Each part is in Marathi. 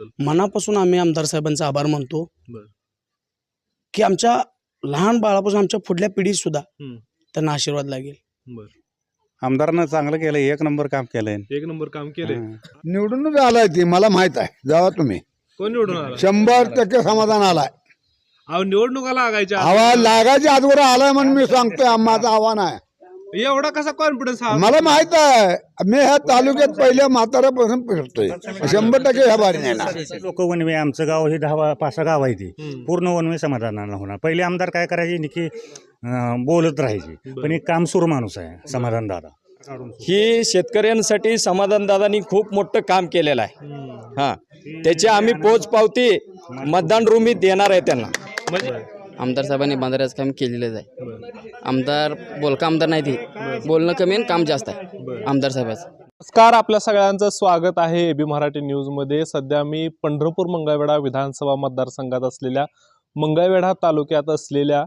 त्याबद्दल मनापासून आम्ही आमदार साहेबांचा आभार मानतो. बर. की आमच्या लहान बाळापासून आमच्या पुढल्या पिढीत सुद्धा हम्म. त्यांना आशीर्वाद लागेल. बर. आमदारानं चांगलं केलं एक नंबर काम केलंय. एक नंबर काम केले हं. निवडूनच आलाय ती मला माहीत आहे. जावा तुम्ही. कोण निवडून आला शंभर टक्के समाधान आलाय. अहो निवडणुका लागायच्या. आवाज लागायच्या आजवर आलाय म्हणून मी सांगतोय माझं आव्हान आहे. एवढा कसा कॉन्फिडन्स हा? मला माहीत आहे. मी ह्या तालुक्यात पहिल्या म्हाताऱ्यापासून फिरतोय. शंभर टक्के ह्या बारी येणार लोक वनवे आमचं गाव हे दहा पाच सहा गाव आहे ती. पूर्ण वनवे समाधानाला होणार. पहिले आमदार काय करायचे निकी अं, बोलत राहायचे. पण एक काम सुरू माणूस आहे समाधान दादा. ही शेतकऱ्यांसाठी समाधानदादांनी खूप मोठं काम केलेलं आहे. हां. त्याची आम्ही पोचपावती मतदान रूमीत देणार आहे त्यांना. म्हणजे आमदार साहेबांनी बांधाऱ्याचं काम केलेलंच आहे. आमदार बोलका आमदार नाही ते? बोलणं कमी आणि काम जास्त आहे. आमदार साहेबाचं. नमस्कार आपल्या सगळ्यांचं स्वागत आहे एबी मराठी न्यूजमध्ये. सध्या मी पंढरपूर मंगळवेढा विधानसभा मतदारसंघात असलेल्या मंगळवेढा तालुक्यात असलेल्या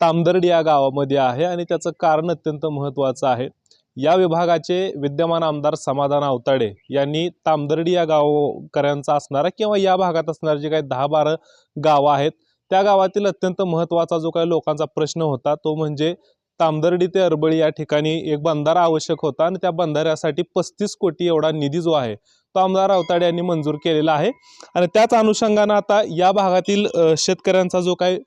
तामदर्ड या गावामध्ये आहे आणि त्याचं कारण अत्यंत महत्त्वाचं आहे. या विभागाचे विद्यमान आमदार समाधान आवताडे यांनी तामदर्डी या गावकऱ्यांचा असणारा किंवा या भागात असणारे जे काही दहा बारा गावं आहेत त्या गावातील अत्यंत महत्त्वाचा जो काही लोकांचा प्रश्न होता तो म्हणजे तामदर्डी ते अरबळी या ठिकाणी एक बंधारा आवश्यक होता आणि त्या बंधाऱ्यासाठी पस्तीस कोटी एवढा निधी जो आहे तो आमदार अवताडे यांनी मंजूर केलेला आहे. आणि त्याच अनुषंगानं आता या भागातील शेतकऱ्यांचा जो काही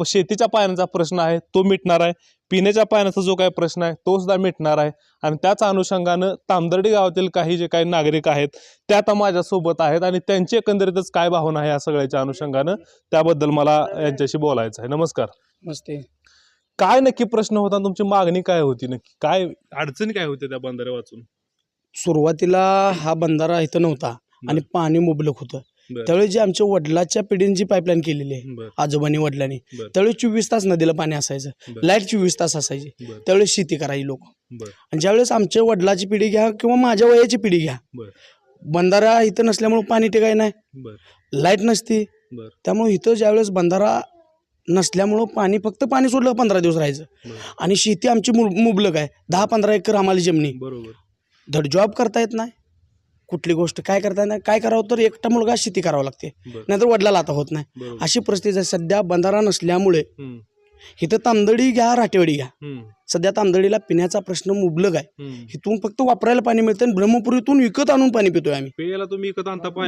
शेतीच्या पाण्याचा प्रश्न आहे तो मिटणार आहे. पिण्याच्या पाण्याचा जो काही प्रश्न आहे तो सुद्धा मिटणार आहे. आणि त्याच अनुषंगानं तामदर्डी गावातील काही जे काही नागरिक आहेत ते आता माझ्यासोबत आहेत आणि त्यांची एकंदरीतच काय भावना आहे या सगळ्याच्या अनुषंगानं त्याबद्दल मला यांच्याशी बोलायचं आहे. नमस्कार. मस्ते काय नक्की प्रश्न होता तुमची मागणी काय होती नक्की? काय अडचणी काय होत्या त्या बंधाऱ्या वाचून सुरुवातीला हा बंधारा इथं नव्हता आणि पाणी मुबलक होतं. बरं. त्यावेळी जी आमच्या वडिलाच्या पिढीने जी पाईपलाईन केलेली आहे बर आजोबांनी वडिलांनी बरं. त्यावेळी चोवीस तास नदीला पाणी असायचं बरं. लाइट चोवीस तास असायची बरं. त्यावेळी शेती करायची लोक बरं. आणि ज्यावेळेस आमच्या वडिलाची पिढी घ्या किंवा माझ्या वयाची पिढी घ्या बरं. बंधारा इथं नसल्यामुळे पाणी टिकाय नाही बर लाइट नसती बरं. त्यामुळे इथं ज्यावेळेस बंधारा नसल्यामुळं पाणी फक्त पाणी सोडलं पंधरा दिवस राहायचं बरं. आणि शेती आमची मु मुबलक आहे दहा पंधरा एकर आम्हाला जमिनी बरोबर धड जॉब करता येत नाही कुठली गोष्ट काय करता येत नाही काय करावं तर एकटा मुलगा शेती करावं लागते. नाहीतर वडिलाला आता होत नाही. अशी परिस्थिती आहे. सध्या बंधारा नसल्यामुळे इथं तांदळी घ्या राटेवाडी घ्या. सध्या तांदळीला पिण्याचा प्रश्न मुबलक आहे. इथून फक्त वापरायला पाणी मिळतं आणि ब्रह्मपुरीतून विकत आणून पाणी पितोय आम्ही.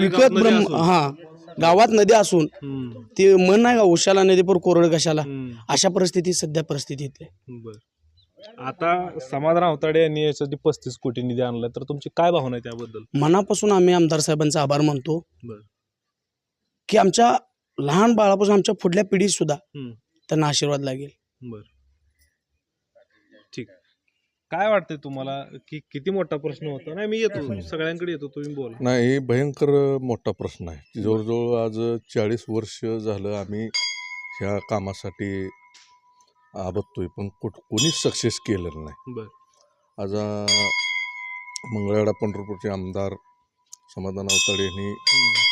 विकत ब्रह्म. हा. गावात नदी असून ते मन नाही का उशाला नदी पर कोरड कशाला? अशा परिस्थिती सध्या परिस्थिती. बर. आता समाधान अवताडे यांनी यासाठी पस्तीस कोटी निधी आणला तर तुमची काय भावना आहे त्याबद्दल? मनापासून आम्ही आमदार साहेबांचा आभार मानतो. बरं. की आमच्या लहान बाळापासून आमच्या पुढल्या पिढीत सुद्धा हम्म. त्यांना आशीर्वाद लागेल. बर. ठीक. काय वाटतंय तुम्हाला? की किती मोठा प्रश्न होता? नाही मी येतो. सगळ्यांकडे येतो. तुम्ही बोला. नाही हे भयंकर मोठा प्रश्न आहे. जवळजवळ आज चाळीस वर्ष झालं आम्ही ह्या कामासाठी आबदतोय पण कुठ कोणीच सक्सेस केलेलं नाही. बर. आज आ, मंगळवेढा पंढरपूरचे आमदार समाधान अवताडे यांनी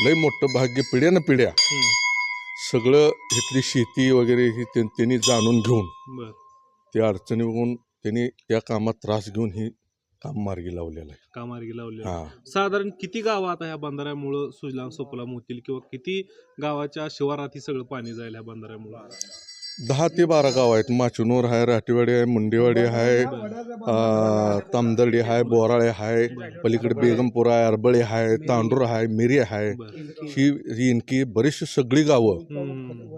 लय मोठं भाग्य पिढ्या हम्म, सगळं इथली शेती वगैरे ही त्यां- त्यांनी जाणून घेऊन बर. त्या अडचणी बघून त्यांनी त्या कामात त्रास घेऊन ही काम मार्गी लावलेलं आहे. कामार्गी लावले हां. साधारण किती गावं आता ह्या बंधाऱ्यामुळं सुजलाम सुफलाम होतील किंवा किती गावाच्या शिवारात ही सगळं पाणी जाईल ह्या बंधाऱ्यामुळं? दहा ते बारा गाव आहेत. माचुनूर आहे राटेवाडी आहे मुंडेवाडी आहे तामदर्डी आहे बोराळे आहे पलीकडे बेगमपूर आहे अरबळे आहे तांडूर आहे मिरी आहे ही ही इनकी बरीचशी सगळी गावं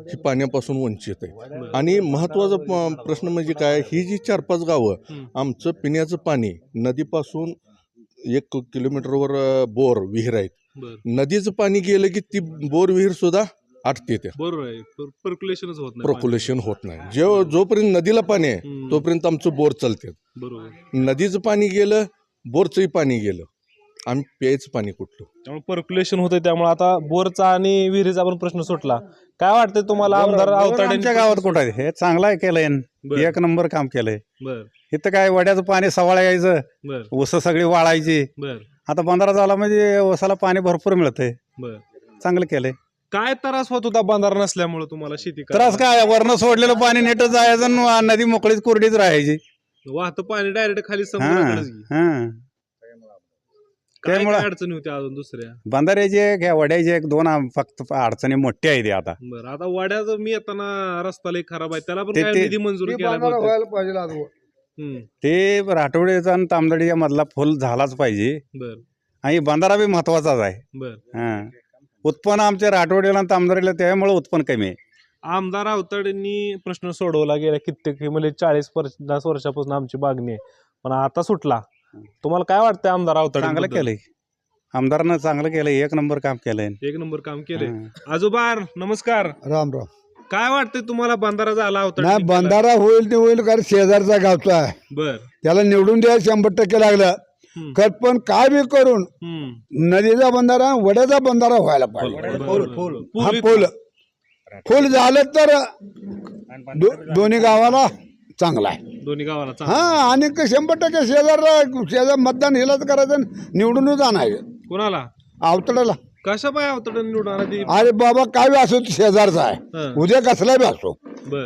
ही पाण्यापासून वंचित आहे आणि महत्त्वाचा प- प्रश्न म्हणजे काय? ही जी चार पाच गावं. आमचं पिण्याचं पाणी नदीपासून एक किलोमीटरवर बोर विहीर आहेत. नदीचं पाणी गेलं की ती बोर विहीर सुद्धा आटते त्या बरोबर आहे. पर्क्युलेशनच होत नाही प्रक्युलेशन होत नाही. जो जोपर्यंत नदीला पाणी आहे. तोपर्यंत आमचं बोर चालते. बरोबर. नदीचं पाणी गेलं बोरचंही पाणी गेलं. आम्ही प्यायचं पाणी कुठलं? त्यामुळे पर्क्युलेशन होतंय त्यामुळे आता बोरचा आणि विहिरीचा पण प्रश्न सुटला. काय वाटतंय तुम्हाला आमदार अवताडे आमच्या गावात कुठं आहे? हे चांगलं आहे केलंय. बर. एक नंबर काम केलंय. बर. इथं काय वड्याचं पाणी सवाळा यायचं. बर. ऊस सगळी वाळायची. बर. आता बंधारा झाला म्हणजे ऊसाला पाणी भरपूर मिळतंय. बर. चांगलं केलंय. काय त्रास होत होता बंधारा नसल्यामुळे तुम्हाला शेती त्रास? काय? वरनं सोडलेलं पाणी नेटच जायचं आणि नदी मोकळीच कोरडीच राहायची. वाहतं पाणी डायरेक्ट खाली हा समुद्राकडेच गेलं. हा. काय त्यामुळं- काय अडचणी होत्या अजून दुसऱ्या? बंधाऱ्याचे एक ह्या वड्याचे एक दोन आम- फक्त अडचणी मोठ्या आहेत आता. बरं आता वाड्याचं मी येताना रस्ता लई खराब आहे. त्याला पण ते- काय ते- निधी मंजूर हे केला बहुतेक. व्हायला पाहिजे. हम्म, ते राठोडीचा आणि तांबडीच्या मधला फुल झालाच पाहिजे. बर. आणि बंधारा बी महत्वाचाच आहे. बर. हां. उत्पन्न आमच्या राठोडीला आणि तांबडीला त्यामुळे उत्पन्न कमी आहे. आमदार अवतडेंनी प्रश्न सोडवला गेला कित्येक म्हणजे चाळीस पन्नास वर्षापासून आमची मागणी आहे. पण आता सुटला. तुम्हाला काय वाटतंय आमदार अवतडे चांगलं केलंय. आमदारानं चांगलं केलंय एक नंबर काम केलंय. एक नंबर काम केलंय. आजोबार नमस्कार. राम राम. काय वाटतंय तुम्हाला बंधारा झाला अवतडे नाही बंधारा होईल ते होईल कारण शेजारचा गावचा आहे. बर. त्याला निवडून द्यायला शंभर टक्के लागलं. पण काय बी करून. नदीचा बंधारा वड्याचा बंधारा व्हायला पाहिजे. हा पूल फुल झालं तर दोन्ही गावाला चांगला आहे. दोन्ही गावाला हा चांगलं. आणि क- शंभर टक्के शेजारला शेजार मतदान हेलाच करायचं आणि निवडूनच आणायचं. कोणाला? आवतड्याला कशा पाय अवतडे निवडून ती? अरे बाबा काय बी असो शेजारचा आहे. हं, उद्या कसला बी असो.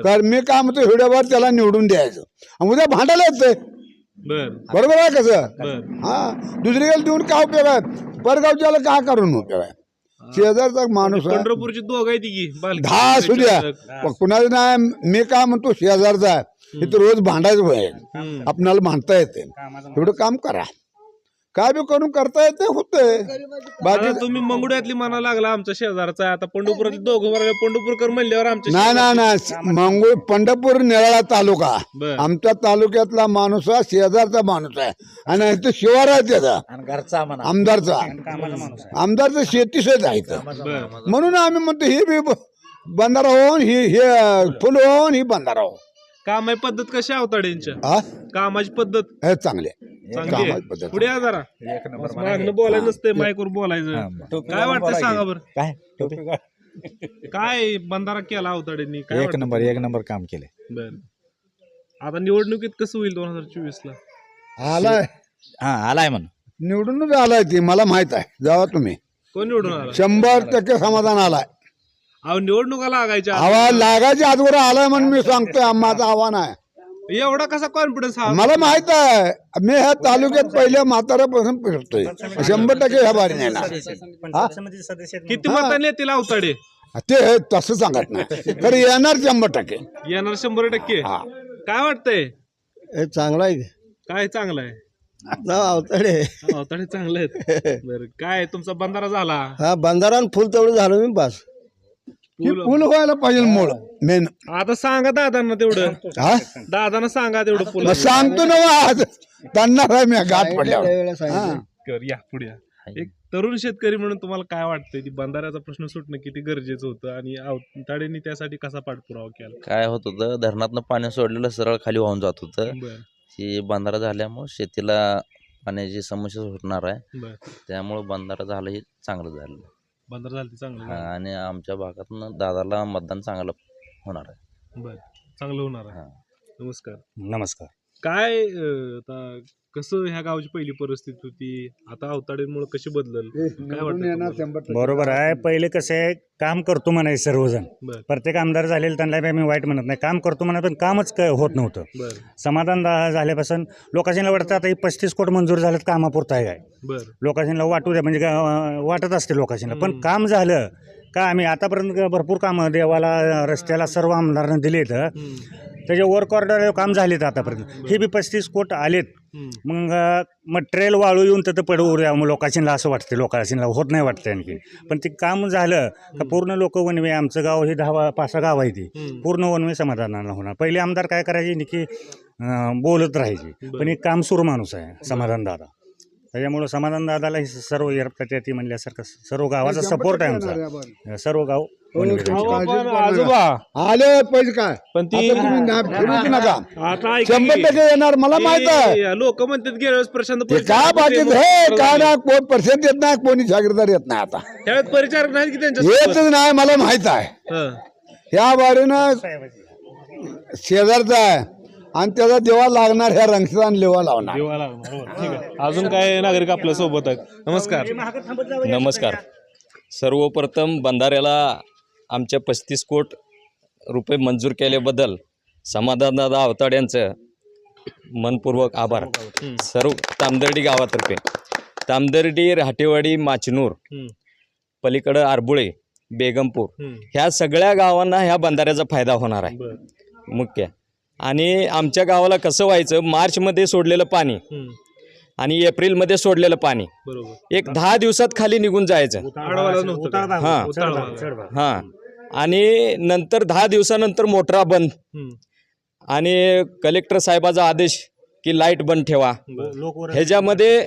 कारण मी काय म्हणतो हिड्यावर त्याला निवडून द्यायचं. उद्या भांडायला येतंय. बरोबर आहे कसं हा दुसरीकडे देऊन काय उपयोग आहे परगावच्याला काय करून उपयोग आहे शेजारचा माणूस आहे. पंढरपूरची दोघ आहे ती की. दहा असू द्या. कुणाचं नाही मी काय म्हणतो शेजारचा आहे? इथं रोज भांडायचं. आपणाला भांडता येते. एवढं काम करा. काय बी करून करता येते होतंय. बाकी आता तुम्ही मंगुड्यातली म्हणा लागला आमच्या शेजारचा आहे. आता पंढरपुरातली दोघं बरं पंढरपूरकर म्हणल्यावर आमच्या नाही नाही नाही मंगळ पंढरपूर निराळा तालुका. बर. आमच्या तालुक्यातला माणूस आहे शेजारचा माणूस आहे. आणि इथं शिवार आहे त्याचा. आमदारचा. आमदारचं शेती शेत आहे इथं. बर. म्हणून आम्ही म्हणतो ही बी ब- बंधारा होऊन ही हे फुल होऊन ही बंधारा हो कामाची पद्धत कशी आहे अवताड्यांच्या हा कामाची पद्धत? हे चांगले चांगली. पुढे या जरा. मागणं बोलायचं नसते माईकवर बोलायचं. काय वाटतं सांगा बरं? काय? काय बंधारा केला काय एक वाटतं? नंबर एक नंबर काम केले बर. आता निवडणुकीत कसं होईल दोन हजार चोवीस ला आलाय. हा आलाय म्हण निवडूनच आलाय ती मला माहीत आहे. जावा तुम्ही. कोण निवडून आला शंभर टक्के समाधान आलाय. अहो निवडणुका लागायच्या. आवाज लागायच्या आजवर आलाय म्हणून मी सांगतोय माझं आव्हान आहे. एवढा कसा कॉन्फिडन्स हा? मला माहीत आहे. मी ह्या तालुक्यात पहिल्या म्हाताऱ्यापासून फिरतोय. शंभर टक्के ह्या बारी सदस्य आहेत. किती मतांनी येतील अवताडे ते हे तसं सांगत नाही. तर येणार शंभर टक्के. येणार शंभर टक्के? हा. काय वाटतंय? हे चांगलं आहे. काय चांगलं आहे? नाव अवतडे अवताडे चांगले आहेत. बरं. काय तुमचा बंधारा झाला? हा बंधारा आणि फुल तेवढं झालं मी बस. हे पूल व्हायला पाहिजे मूळ. मेन. आता सांगा दादांना तेवढं. हा? दादांना सांगा तेवढं मग पुला सांगतो ना आज. त्यांना काय मी गाठ पडल्यावर. हा. कर या पुढे या. एक तरुण शेतकरी म्हणून तुम्हाला काय वाटतंय? ती बंधाऱ्याचा प्रश्न सुटणं किती गरजेचं होतं? आणि अवताडेंनी त्यासाठी कसा पाठपुरावा केला? काय होत होतं? धरणातनं पाणी सोडलेलं सरळ खाली वाहून जात होतं. बर. ती बंधारा झाल्यामुळं शेतीला पाण्याची समस्या सुटणार आहे. बर. त्यामुळं बंधारा झालं हे चांगलं झालं बंधारा झालं ते चांगलं हा, झालं. आणि आमच्या भागातनं दादाला मतदान चांगलं होणार आहे बर चांगलं होणार आहे हा. नमस्कार नमस्कार काय अं, आता कसं ह्या गावची पहिली परिस्थिती होती? आता अवताडेमुळे कशी बदलल? काय वाटतं. बरोबर आहे. पहिले कसं आहे काम करतो म्हणायचे सर्वजण. बर. प्रत्येक आमदार झालेले त्यांना बी मी वाईट म्हणत नाही. काम करतो म्हणा पण कामच क- होत नव्हतं. बर. समाधान दा- झाल्यापासून लोकांना वाटतं आता ही पस्तीस कोट मंजूर झालं कामापुरतं आहे काय? बर. लोकांना वाटू द्या म्हणजे गा- वाटत असते लोकांना. पण. काम झालं. का आम्ही आतापर्यंत भरपूर कामं देवाला रस्त्याला सर्व आमदारांना दिलेत. हम्म. त्याचे वर्क ऑर्डर काम झालेत आतापर्यंत. हे बी पस्तीस कोट आलेत. मग मटेरियल वाळू येऊन तर पडू द्या मग लोकांना असं वाटते लोकांना होत नाही वाटतं आणखी. पण ते काम झालं का पूर्ण लोक वनवे आमचं गाव हे दहा पाच सहा गाव आहे ती. पूर्ण वनवे समाधानाला होणार. पहिले आमदार काय करायचे की बोलत राहायचे. पण एक कामसूर माणूस आहे समाधान दादा. त्याच्यामुळं समाधान दादाला हे सर्व येरपत्या ती म्हणल्यासारखं सर्व गावाचा सपोर्ट आहे आमचा. या. सर्व गाव. आजोबा आले पैसे काय? पण ती फिरूच नका. आता शंभर की, टक्के येणार मला माहीत आहे. लोक म्हणतात गेल्या प्रशांत ते काय बाकीच हे काय ना कोण पर्सेंट येत नाही कोणी जागीरदार येत नाही आता. त्यावेळेस परिचारक नाहीत की त्यांच्या येतच नाही मला माहीत आहे. हं. ह्या बारीनं शेजारचा आहे. आणि त्याचा देवा लागणार ह्या रंगशान लेवा लावणार. देवा लागणार, बरोबर. ठीक आहे. अजून काय नागरिक आपल्यासोबत आहेत? नमस्कार. नमस्कार. सर्वप्रथम बंधाऱ्याला आमच्या पस्तीस कोट रुपये मंजूर केल्याबद्दल समाधानदादा अवताड यांचं मनपूर्वक आभार. सर्व तामदर्डी गावातर्फे. तामदर्डी राटेवाडी माचनूर. पलीकडं आरबुळे बेगमपूर. ह्या सगळ्या गावांना ह्या बंधाऱ्याचा फायदा होणार आहे. बर. मुख्य. आणि आमच्या गावाला कसं व्हायचं मार्चमध्ये सोडलेलं पाणी. आणि एप्रिलमध्ये सोडलेलं पाणी. बरोबर. एक दहा दिवसात खाली निघून जायचं? हां. हां. आणि नंतर दहा दिवसानंतर मोटरा बंद. आणि कलेक्टर साहेबाचा आदेश की लाइट बंद ठेवा. लोक ह्याच्यामध्ये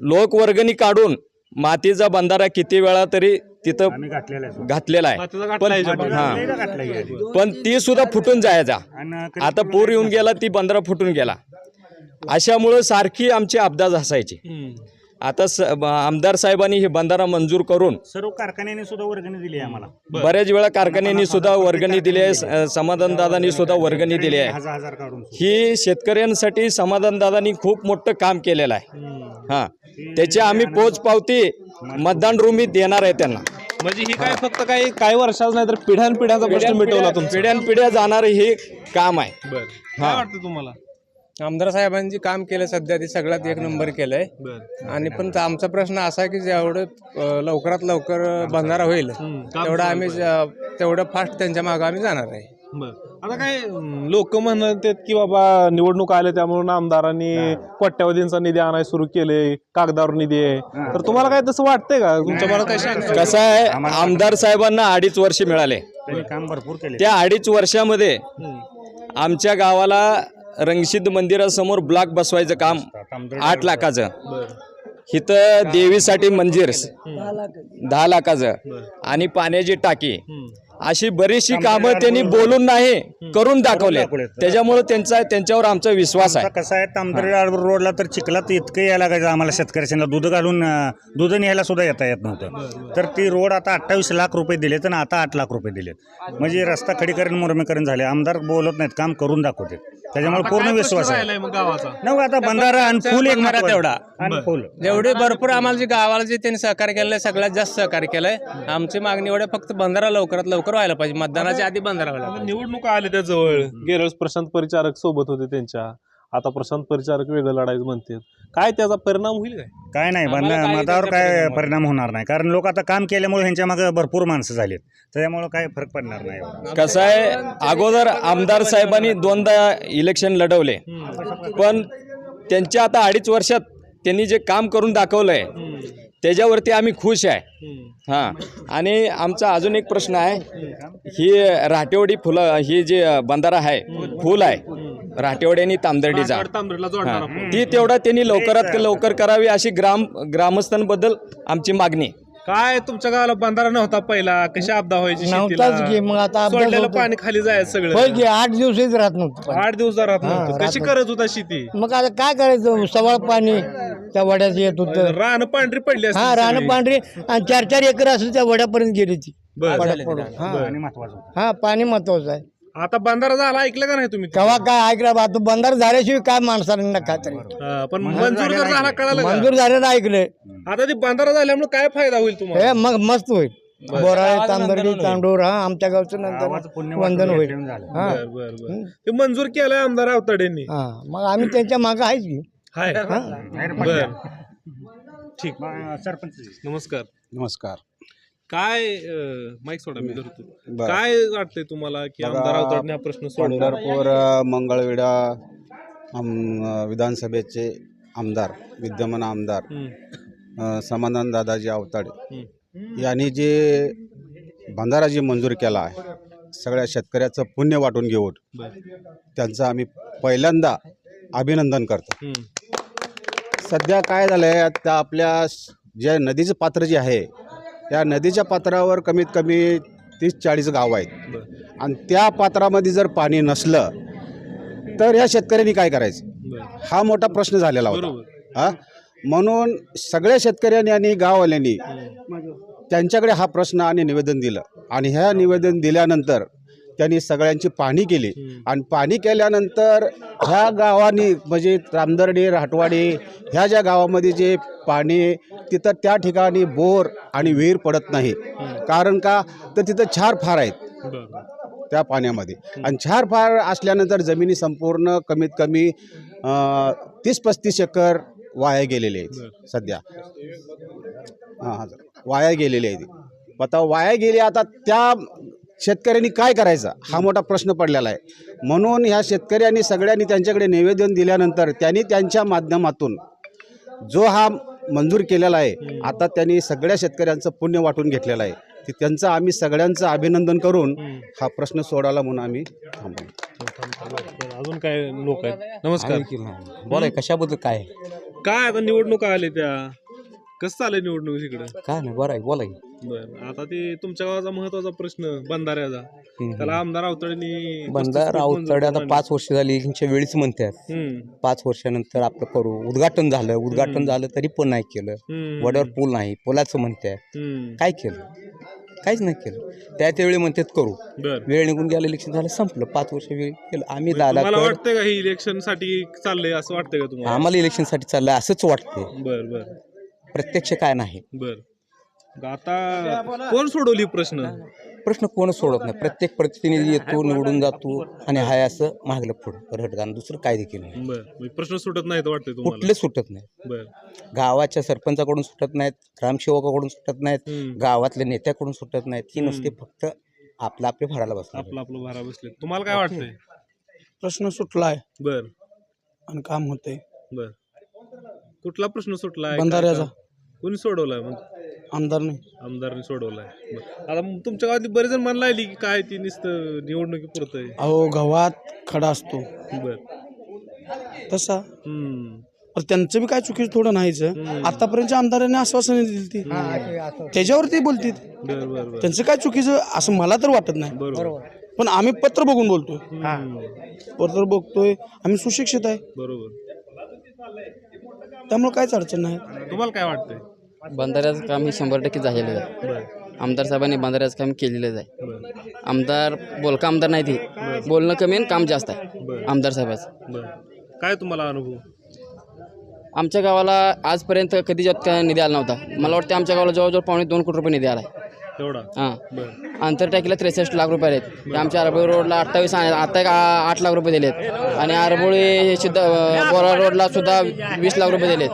लोकवर्गणी काढून मातीचा बंधारा किती वेळा तरी तिथं घातलेलं आहे. घातलेला आहे. मातीचा पण. हां. ती सुद्धा फुटून जायचा. आता पूर येऊन गेला ती बंधारा फुटून गेला. अशामुळं सारखी आमची अपघात असायची. आता आमदार साहेबांनी हे बंधारा मंजूर करून सर्व कारखान्याने सुद्धा वर्गणी दिली आहे आम्हाला. बऱ्याच वेळा कारखान्यांनी सुद्धा वर्गणी दिली आहे. समाधान दादांनी सुद्धा वर्गणी दिली आहे. ही शेतकऱ्यांसाठी समाधान दादांनी खूप मोठं काम केलेलं आहे. हां. त्याची आम्ही पोच पावती मतदान रूमी देणार आहे त्यांना. म्हणजे ही काय फक्त काही काही वर्षाच नाही तर पिढ्यानपिढ्यांचा प्रश्न मिटवला तुमचा. पिढ्यानपिढ्या जाणारं हे काम आहे. बर. काय वाटतं तुम्हाला? आमदार साहेबांनी काम केलं सध्या ते सगळ्यात एक नंबर केलंय. बर. आणि पण आमचा प्रश्न असा आहे की जेवढं लवकरात लवकर बंधारा होईल तेवढं आम्ही तेवढं फास्ट त्यांच्या मागं आम्ही जाणार आहे. बर. आता काय लोक म्हणतात की बाबा निवडणूक आले त्यामुळे आमदारांनी कोट्यावधींचा निधी आणायला सुरू केले कागदावर निधी आहे. तर तुम्हाला काय तसं वाटतंय का? तुमच्या मनात काय आहे? कसं आहे आमदार साहेबांना अडीच वर्ष मिळाले. त्यांनी काम भरपूर केले. त्या अडीच वर्षामध्ये आमच्या गावाला रंगसिद्ध मंदिरासमोर ब्लॉक बसवायचं काम आठ लाखाचं. इथं देवीसाठी मंदिर. दहा लाखाचं. आणि पाण्याची टाकी. अशी बरीचशी कामं त्यांनी बोलून नाही करून दाखवले त्याच्यामुळे त्यांचा त्यांच्यावर आमचा विश्वास आहे. कसं आहे तामदरी रोडला तर चिखलात इतकं यायला लागायचं आम्हाला शेतकऱ्यांना. दूध घालून दूध न्यायला सुद्धा येता येत नव्हतं. तर ती रोड आता अठ्ठावीस लाख रुपये दिलेत आणि आता आठ लाख रुपये दिलेत. म्हणजे रस्ता खडीकरण मुरमीकरण झाले. आमदार बोलत नाहीत काम करून दाखवते त्याच्यामुळे पूर्ण विश्वास आहे. राहिलाय मग गावाचा? नव्हे आता बंधारा आणि फुल एक महत्वाचं. तेवढा. आणि फुल. जेवढे भरपूर आम्हाला जे गावाला जे त्यांनी सहकार्य केलंय सगळ्यात जास्त सहकार्य केलंय. आमची मागणी एवढे फक्त बंधारा लवकरात लवकर व्हायला पाहिजे. मतदानाच्या आधी बंधारा व्हायला पाहिजे. निवडणुका आल्या त्या जवळ गेल्या वेळेस प्रशांत परिचारक सोबत होते त्यांच्या. आता प्रशांत परिचारक वेगळं लढायचं म्हणतात. काय त्याचा परिणाम होईल काय? काय नाही आम्हाला बंद काही मतावर त्याचा काय परिणाम होणार परिणाम होणार नाही. कारण लोक आता काम केल्यामुळे ह्यांच्या मागे भरपूर माणसं झालीत. त्याच्यामुळे काय फरक पडणार नाही एवढा. कसं आहे अगोदर आमदार साहेबांनी दोनदा इलेक्शन लढवले. पण त्यांच्या आता अडीच वर्षात त्यांनी जे काम करून दाखवलंय त्याच्यावरती आम्ही खुश आहे. हां. आणि आमचा अजून एक प्रश्न आहे. ही राटेवडी फुलं ही जी बंधारा आहे फुल आहे. राटेवडी आणि तामदर्डीचा तांबरेला जोडणार हां. ती तेवढा त्यांनी लवकरात लवकर करावी अशी ग्राम ग्रामस्थांबद्दल आमची मागणी काय तुमच्या गावाला बंधारा नव्हता पहिला कशी आपदा व्हायची नव्हताच की? मग आता अपघात सोडलेलं होतो. पाणी खाली जायचं होय सगळं की आठ दिवसच राहत नव्हतं पाणी. आठ दिवस राहत हा, नव्हतं कशी. करत होता शेती मग आता काय करायचं सवाळ पाणी त्या वड्यात येत होतं रान पांढरी पडली हा रान. पांढरी आणि चार चार एकर असं त्या वड्यापर्यंत गेली ती बरं. पडून. हा. हा पाणी महत्वाचं आहे आता बंधारा झाला ऐकलं का नाही तुम्ही? तेव्हा काय ऐकलं बा तू बंधार झाल्याशिवाय काय माणसांना खात्री हा, पण मंजूर जर झाला कळालं का? मंजूर झालेलं ऐकलंय. आता ते बंधारा झाल्यामुळे काय फायदा होईल तुम्हाला? हे मग मस्त होईल. बोराळे तांदर्डी तांडूर हा आमच्या गावचं नंतर वंदन होईल. घेऊन झालं. हा. बर बर बर. ते मंजूर केलंय आमदार आवताडेंनी. हा मग आम्ही त्यांच्या मागं आहेच की. हाय. बर. ठीक. सरपंच. नमस्कार. नमस्कार. काय अं, माईक सोडा मी धरतो बरं. काय वाटतंय तुम्हाला की बघा, आमदार हा प्रश्न सोडवला पंढरपूर मंगळवेढा आम- विधानसभेचे आमदार विद्यमान आमदार हम्म, अ, समाधान दादाजी हम्म. यांनी जे बंधारा जी मंजूर केला आहे सगळ्या शेतकऱ्याचं पुण्य वाटून घेऊन बर. त्यांचं आम्ही पहिल्यांदा अभिनंदन करतो हम्म, सध्या काय झालं आहे त्या आपल्या स- जे नदीचं पात्र जे आहे त्या नदीच्या पात्रावर कमीत कमी तीस चाळीस गाव आहेत. आणि त्या पात्रामध्ये जर पाणी नसलं तर ह्या शेतकऱ्यांनी काय करायचं. हा मोठा प्रश्न झालेला होता. हा? म्हणून सगळ्या शेतकऱ्यांनी आणि गाववाल्यांनी त्यांच्याकडे हा प्रश्न आणि निवेदन दिलं. आणि ह्या निवेदन दिल्यानंतर त्यांनी सगळ्यांची पाहणी केली. आणि पाहणी केल्यानंतर ह्या गावांनी म्हणजे रामदर्डी राटवाडी ह्या ज्या गावामध्ये जे पाणी तिथं त्या ठिकाणी बोर आणि विहीर पडत नाही. कारण का? तर तिथं क्षार फार आहेत. त्या पाण्यामध्ये. आणि क्षार फार असल्यानंतर जमिनी संपूर्ण कमीत कमी तीस पस्तीस एकर वाया गेलेले आहेत सध्या. हां हां वाया गेलेले आहेत आता वाया गेले आता त्या शेतकऱ्यांनी काय करायचं? हा मोठा प्रश्न पडलेला आहे. म्हणून ह्या शेतकऱ्यांनी सगळ्यांनी त्यांच्याकडे निवेदन दिल्यानंतर त्यांनी त्यांच्या माध्यमातून जो हा मंजूर केलेला आहे आता त्यांनी सगळ्या शेतकऱ्यांचं पुण्य वाटून घेतलेलं आहे. ते त्यांचं आम्ही सगळ्यांचं अभिनंदन करून हा प्रश्न सोडवला म्हणून आम्ही थांबलो. अजून काय लोक आहेत? नमस्कार. बोला कशाबद्दल काय काय आता निवडणुका आले त्या? कसं चाललंय निवडणूक इकडे? काय नाही बरं आहे बोला बर आता ते तुमच्या गावाचा महत्त्वाचा प्रश्न बंधाऱ्याचा. त्याला आमदार अवतडेंनी कोटी अवतडे आता पाच वर्ष झाली इलेक्शनच्या वेळीच म्हणतात. हम्म, पाच वर्षानंतर आपलं करू. उद्घाटन झालं उद्घाटन झालं तरी पण नाही केलं. हम्म, वड्यावर पूल नाही पुलाचं म्हणतात. हम्म, काय केलं? काहीच नाही केलं. त्या त्यावेळी म्हणतात करू. बर. वेळ निघून गेलं इलेक्शन झालं संपलं. पाच वर्ष वेळ केलं. आम्ही तुम्हाला दादा वाटतंय का ही इलेक्शनसाठी चाललंय असं वाटतंय का तुम्हाला? आम्हाला इलेक्शनसाठी चाललंय असंच वाटतंय. बर बर. प्रत्यक्ष काय नाही. बर. आता कोण सोडवली प्रश्न? प्रश्न कोणच सोडत नाही. प्रत्येक प्रतिनिधी येतो निवडून जातो आणि हाय असं मागलं पुढं. रटगान दुसरं काय देखील नाही. बर. म्हणजे प्रश्न सुटत नाही वाटतंय तुम्हाला? कुठले सुटत नाही. बर. गावाच्या सरपंचाकडून सुटत नाहीत ग्रामसेवकाकडून सुटत नाहीत. गावातल्या नेत्याकडून सुटत नाहीत. ही नुसते. फक्त आपलं आपले भरायला बसले आपलं आपलं भारा बसले तुम्हाला काय वाटतंय? प्रश्न सुटला आहे बर. आणि काम होतंय. बर. कुठला प्रश्न सुटलाय? बंधाऱ्याचा. कोणी सोडवलाय मग? आमदार नाही आमदारने सोडवलाय. बरं. आता मग तुमच्या गावातली बरेच जण म्हणायला लागली की काय ती नुसतं निवडणुकी पुरत आहे अहो गव्हात खडा असतो. बर. तसा. हम्म. पण त्यांचं बी काय चुकीचं थोडं नाहीच. आतापर्यंतच्या आमदारांनी आश्वासने दिली ती त्याच्यावरती बोलतील बर बर बर. त्यांचं काय चुकीचं असं मला तर वाटत नाही. बरोबर. पण आम्ही पत्र बघून बोलतोय. हम्म. पत्र बघतोय. आम्ही सुशिक्षित आहे. बरोबर. त्यामुळे काहीच अडचण नाही. तुम्हाला काय वाटतंय? बंधाऱ्याचं काम हे शंभर टक्के झालेलं आहे. आमदार साहेबांनी बंधाऱ्याचं काम केलेलंच आहे. आमदार बोलका आमदार नाही ते. बोलणं कमी आणि काम जास्त आहे. आमदार साहेबाचं. काय तुम्हाला अनुभव? आमच्या गावाला आजपर्यंत कधी जात काय निधी आला नव्हता. मला वाटतं आमच्या गावाला जवळजवळ पावणे दोन कोटी रुपये निधी आला आहे. तेवढा हां. आंतरटाकीला त्रेसष्ट लाख रुपये आहेत आमच्या आरबोळी रोडला अठ्ठावीस. आता एक आठ लाख रुपये दिलेत. आणि आरबोळी सिद्ध बोरा रोडला सुद्धा वीस लाख रुपये दिलेत.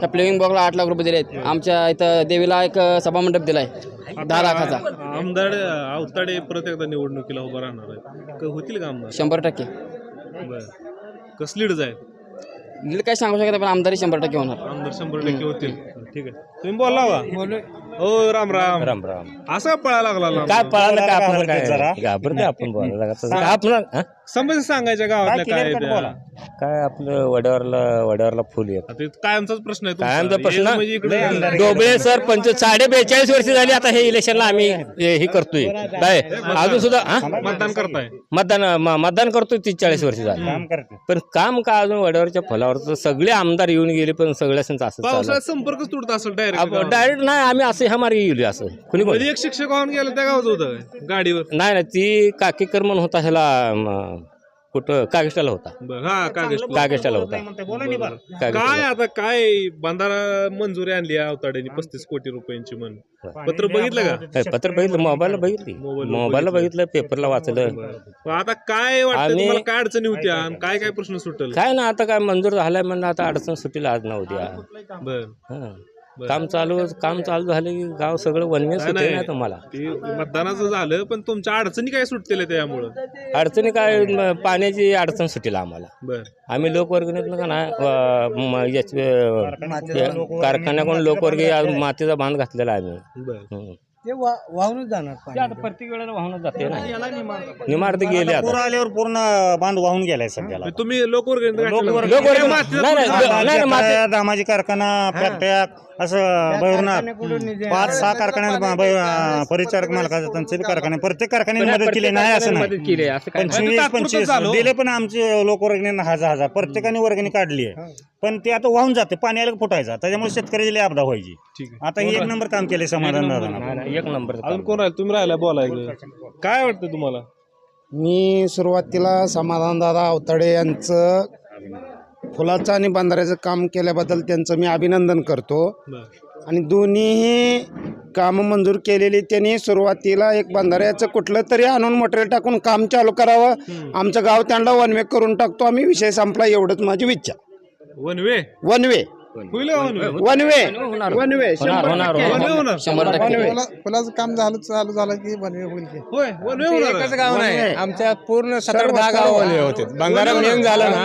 त्या प्लेविंग बॉक्सला आठ लाख रुपये दिलेत. आमच्या इथं देवीला एक सभामंडप दिला आहे दहा लाखाचा. आमदार अवताडे परत एकदा निवडणुकीला उभा राहणार आहे क- होतील का आमदार? शंभर टक्के. बर. कसलीड जाईल नीट काय सांगू शकत नाही, पण आमदारी शंभर टक्के होणार. आमदार शंभर टक्के होतील. ठीक आहे. तुम्ही बोलला का हो राम राम. राम राम. असा पळायला लागला लांब. काय पळालं काय आपण. काय घाबरते आपण बोलायला तसं हा? समज सांगायच्या गावातल्या काय त्या. काय आपलं वड्यावरला वड्यावरला फुल येत. आता कायमचाच प्रश्न आहे तुमचा. कायमचा प्रश्न? म्हणजे इकडे डोबळे सर पंच साडे बेचाळीस वर्ष झाली आता हे इलेक्शनला आम्ही हे हे करतोय. काय? अजून सुद्धा हा? मतदान करताय. मतदान म- मतदान करतोय तीस चाळीस वर्ष झाली. काम करते पण काम का अजून वड्यावरच्या फलावर? सगळे आमदार येऊन गेले पण सगळ्यांचं असं चाललं. पावसाळ्यात संपर्कच तुटत असेल डायरेक्ट डायरेक्ट नाही आम्ही असं ह्या मार्गे गेलो असं. कुणी कोणी कधी एक शिक्षक वाहून गेला त्या गावात होतं? गाडीवर. नाही ना ती काकीकर म्हणून होता ह्याला म, कुठं? कागस्टाला होता. बर हा कागद कागस्टाला होता. काय कागस्टाला. आता काय बंधारा मंजुरी आणली अवताड्याने पस्तीस कोटी रुपयांची म्हण. पत्र बघितलं का? हे पत्र बघितलं मोबाईलला बघितली. मोबाईलवर मोबाईलला बघितलं पेपरला वाचलं. मग आता काय वाटतं आम्ही- तुम्हाला काय अडचणी होत्या? आणि काय काय प्रश्न सुटल? काय ना आता काय मंजूर झालाय म्हणलं आता अडचण सुटील आज ना उद्या. बर. हं. काम चालू काम चालू झालं की गाव सगळं वनवे सुटेल ना. तुम्हाला? ते मतदानाचं झालं पण तुमच्या अडचणी काय सुटतील त्यामुळं? अडचणी काय म, पाण्याची अडचण सुटेल आम्हाला. बर. आम्ही लोकवर्गणीतनं का ना अं, म, याच- कारखान्याकडून लोकवर्गी आज मातीचा बांध घातलेला आहे आम्ही. बर. हं. ते वाहूनच जाणार ते आता प्रत्येक वेळेला वाहूनच जाते ना? निमार्द गेले पूर आल्यावर पूर्ण बांध वाहून गेलाय सध्याला मग तुम्ही. लोकवर्गणी- लोकवर्गणी- नाही, नाही, नाही, नाही, माती- दामाजी कारखाना फॅक्टऱ्या असं भैरनाथ पाच सहा कारखान्यात परिचारक मालकाचा त्यांचे बी कारखाने प्रत्येक कारखान्याने मदत केली नाही असं नाही. मदत केली असं काय? पंचवीस तात्पुरतं पंचवीस झालं. दिले पण आमचे लोकवर्गणीनं हजार हजार. प्रत्येकाने वर्गणी काढली आहे. पण ते आता वाहून जाते पाणी आलं की फुटायचा. त्याच्यामुळे शेतकऱ्याची लई अपदा व्हायची. ठीक आहे. आता हे एक नंबर काम केले समाधान दादा एक नंबर अजून कोण राहिलं? तुम्ही राहिला बोलायचं काय वाटतं तुम्हाला? मी सुरुवातीला समाधान दादा अवताडे यांचं फुलाचं आणि बंधाऱ्याचं काम केल्याबद्दल त्यांचं मी अभिनंदन करतो. आणि दोन्हीही कामं मंजूर केलेली त्यांनी सुरुवातीला एक बंधाऱ्याचं कुठलं तरी आणून मटेरियल टाकून काम चालू करावं. आमचं गाव त्यांना वनवे करून टाकतो. आम्ही विषय संपला एवढंच माझी इच्छा. One way one way. होईल का वनवे? वनवे. वनवे होणार. होणार शंभर टक्के. फुलाचं काम झालं चालू झालं की वनवे होईल की? होय वनवे होणार. एकच गाव नाही. आमच्या पूर्ण सतरा दहा गाव वनवे होते. बंधारा मेन झालं ना?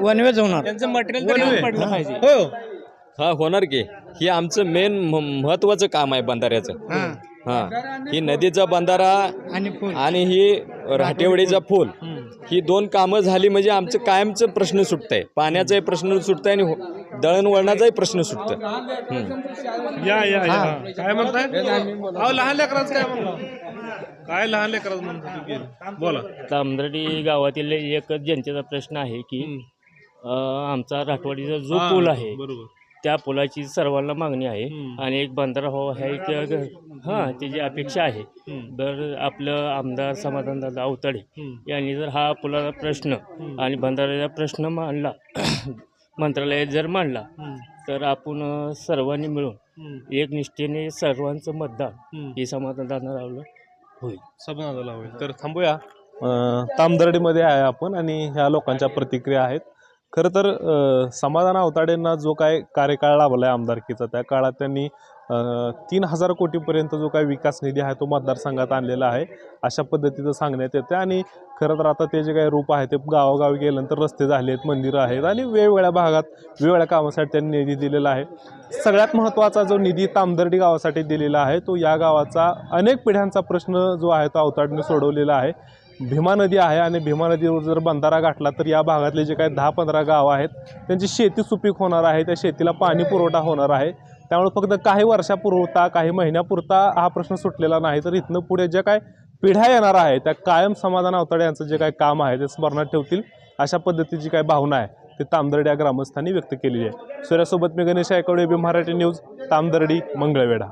वनवे होणार. त्यांचं मटेरियल. पडलं पाहिजे. हो. हा होणार की? हे आमचं मेन महत्वाचं काम आहे बंधाऱ्याचं. हा. ही. नदीचा बंधारा आणि ही राटेवडीचा पूल. ही दोन कामं झाली म्हणजे आमचं कायमचं प्रश्न सुटतंय. पाण्याचाही प्रश्न सुटतंय आणि हो- दळणवळणाचाही प्रश्न सुटतं. या या या. काय म्हणताय? अहो लहान लेकरांचं काय म्हणलं काय लहान लेकरांचं म्हणतो तू गेली? बोला तामदर्डी गावातील एकच जनतेचा प्रश्न आहे की अं, आमचा राठवाडीचा जो पूल आहे बरोबर. त्या पुलाची सर्वांना मागणी आहे. आणि एक बंधारा व्हावा ह्या एक हां त्याची अपेक्षा आहे. तर आपलं आमदार समाधानदादा अवतडे. यांनी जर हा पुलाचा प्रश्न आणि बंधाऱ्याचा प्रश्न मांडला मंत्रालयात जर मांडला. तर आपण सर्वांनी मिळून. एक निष्ठेने सर्वांचं मतदान. हे समाधानदादा लावलं होईल समाधानाला होईल तर थांबूया तामदर्डीमध्ये आहे आपण आणि ह्या लोकांच्या प्रतिक्रिया आहेत खरं तर समाधान अवताडेंना जो काय कार्यकाळ लाभला आहे आमदारकीचा त्या काळात त्यांनी तीन हजार कोटीपर्यंत जो काय विकास निधी आहे तो मतदारसंघात आणलेला आहे अशा पद्धतीचं सांगण्यात येते आणि खरं तर आता ते जे काही रूप आहे ते गावोगावी गेल्यानंतर रस्ते झाले आहेत मंदिरं आहेत आणि वेगवेगळ्या भागात वेगवेगळ्या कामासाठी त्यांनी निधी दिलेला आहे. सगळ्यात महत्त्वाचा जो निधी तामदर्डी गावासाठी दिलेला आहे तो या गावाचा अनेक पिढ्यांचा प्रश्न जो आहे तो अवताडने सोडवलेला आहे. भीमा नदी आहे आणि भीमा नदीवर जर बंधारा गाठला तर या भागातले जे काही दहा पंधरा गावं आहेत त्यांची शेती सुपीक होणार आहे त्या शेतीला पाणी पुरवठा होणार आहे. त्यामुळे फक्त काही वर्षापुरता काही महिन्यापुरता हा प्रश्न सुटलेला नाही. तर इथनं पुढे ज्या काय पिढ्या येणार आहे त्या कायम समाधान अवताडे यांचं जे काही काम आहे ते स्मरणात ठेवतील. अशा पद्धतीची काही भावना आहे ते तामदर्डी या ग्रामस्थांनी व्यक्त केलेली आहे. सूर्यासोबत मी गणेश आयकडे बी मराठी न्यूज तामदर्डी मंगळवेढा.